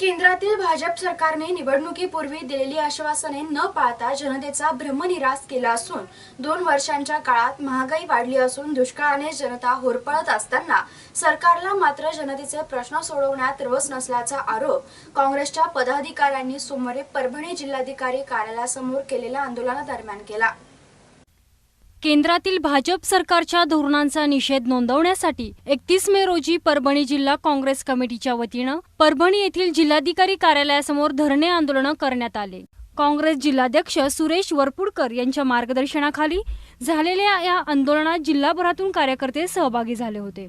केंद्रातील भाजप सरकारने निवडणुकीपूर्वी दिलेली आश्वासने न पाळता जनतेचा भ्रमनिरास केला असून दोन वर्षांच्या काळात महागाई वाढली असून दुष्काळाने जनता होरपळत असताना सरकारला मात्र जनतेचे प्रश्न सोडवण्यात रस नसल्याचा आरोप काँग्रेसच्या पदाधिकाऱ्यांनी सोमवारी परभणी जिल्हाधिकारी कार्यालयासमोर केलेल्या आंदोलनादरम्यान केला. केंद्रातील भाजप सरकारच्या धोरणांचा निषेध नोंदवण्यासाठी एकतीस मे रोजी परभणी जिल्हा काँग्रेस कमिटीच्या वतीनं परभणी येथील जिल्हाधिकारी कार्यालयासमोर धरणे आंदोलन करण्यात आले. काँग्रेस जिल्हाध्यक्ष सुरेश वरपुडकर यांच्या मार्गदर्शनाखाली झालेल्या या आंदोलनात जिल्हाभरातून कार्यकर्ते सहभागी झाले होते.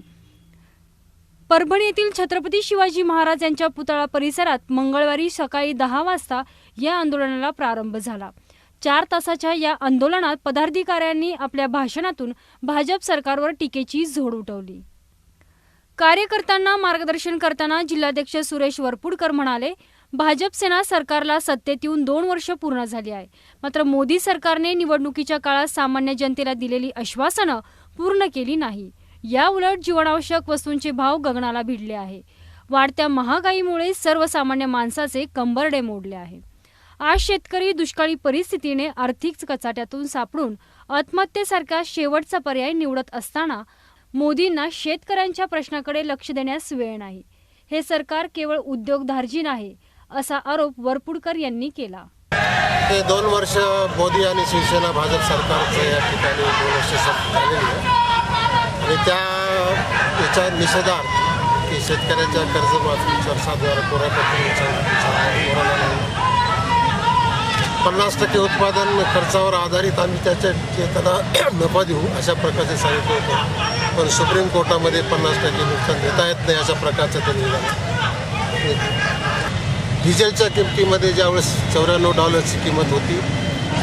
परभणी येथील छत्रपती शिवाजी महाराज यांच्या पुतळा परिसरात मंगळवारी सकाळी दहा वाजता या आंदोलनाला प्रारंभ झाला. चार तासाच्या या आंदोलनात पदाधिकाऱ्यांनी आपल्या भाषणातून भाजप सरकारवर टीकेची झोड उठवली. कार्यकर्त्यांना मार्गदर्शन करताना जिल्हाध्यक्ष सुरेश वरपुडकर म्हणाले भाजप सेना सरकारला सत्तेत येऊन दोन वर्ष पूर्ण झाली आहे. मात्र मोदी सरकारने निवडणुकीच्या काळात सामान्य जनतेला दिलेली आश्वासनं पूर्ण केली नाही. या उलट जीवनावश्यक वस्तूंचे भाव गगनाला भिडले आहे. वाढत्या महागाईमुळे सर्वसामान्य माणसाचे कंबरडे मोडले आहे. आज शेतकरी दुष्काळी परिस्थितीने आर्थिक कचाट्यातून सापडून आत्महत्येसारखा शेवटचा पर्याय निवडत असताना मोदींना शेतकऱ्यांच्या प्रश्नाकडे लक्ष देण्यास वेळ नाही. हे सरकार केवळ उद्योगधार्जिन नाही असा आरोप वरपुडकर यांनी केला. ते दोन वर्ष मोदी आणि शिवसेना भाजप सरकारचं या ठिकाणी दोन वर्ष झालेली आहे. आणि त्या याच्या निषेधार्थ की शेतकऱ्याच्या कर्जमाफी सात हजार कोऱ्या पन्नास टक्के उत्पादन खर्चावर आधारित आम्ही त्याच्या त्यांना नफा देऊ अशा प्रकारचे सांगितले होते. पण सुप्रीम कोर्टामध्ये पन्नास टक्के नुकसान देता येत नाही अशा प्रकारचं ते निघालं डिझेलच्या किमतीमध्ये ज्यावेळेस चौऱ्याण्णव डॉलरची किंमत होती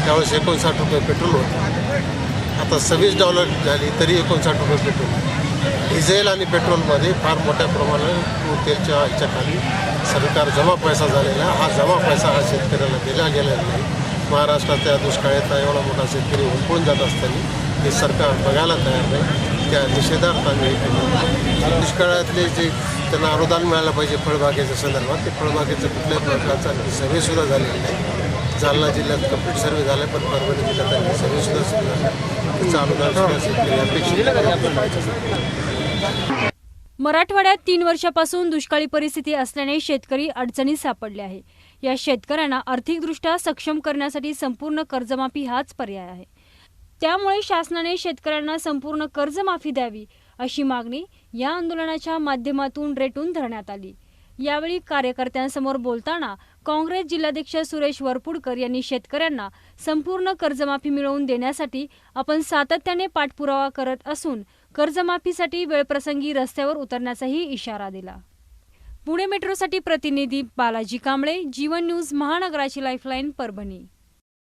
त्यावेळेस एकोणसाठ रुपये पेट्रोल होतं. आता सव्वीस डॉलर झाली तरी एकोणसाठ रुपये पेट्रोल. डिझेल आणि पेट्रोलमध्ये फार मोठ्या प्रमाणात तेलच्या ह्याच्याखाली सरकार जमा पैसा झालेला आहे. हा जमा पैसा हा शेतकऱ्याला दिला गेलेला नाही महाराष्ट्राच्या दुष्काळाचा एवढा मोठा शेतकरी हुंपून जात असताना हे सरकार बघायला तयार नाही त्या निषेधार्थ आम्ही हे केलं. दुष्काळातले जे त्यांना अनुदान मिळालं पाहिजे फळबागेच्या संदर्भात ते फळबागेचं कुठल्याच प्रकारचा आणखी सर्वेसुद्धा झालेला नाही जालना जिल्ह्यात कंप्लीट सर्वे झाले पण परभणी जिल्ह्यात आणखी सर्वेसुद्धा सुरू झाला अनुदान मराठवाड्यात तीन वर्षापासून दुष्काळी परिस्थिती असल्याने शेतकरी अडचणीत सापडले आहे. या शेतकऱ्यांना आर्थिकदृष्ट्या सक्षम करण्यासाठी संपूर्ण कर्जमाफी हाच पर्याय आहे. त्यामुळे शासनाने शेतकऱ्यांना संपूर्ण कर्जमाफी द्यावी अशी मागणी या आंदोलनाच्या माध्यमातून रेटून धरण्यात आली. यावेळी कार्यकर्त्यांसमोर बोलताना काँग्रेस जिल्हाध्यक्ष सुरेश वरपुडकर यांनी शेतकऱ्यांना संपूर्ण कर्जमाफी मिळवून देण्यासाठी आपण सातत्याने पाठपुरावा करत असून कर्जमाफीसाठी वेळप्रसंगी रस्त्यावर उतरण्याचाही इशारा दिला. पुणे मेट्रोसाठी प्रतिनिधी बालाजी कांबळे जीवन न्यूज महानगराची लाईफलाईन परभणी.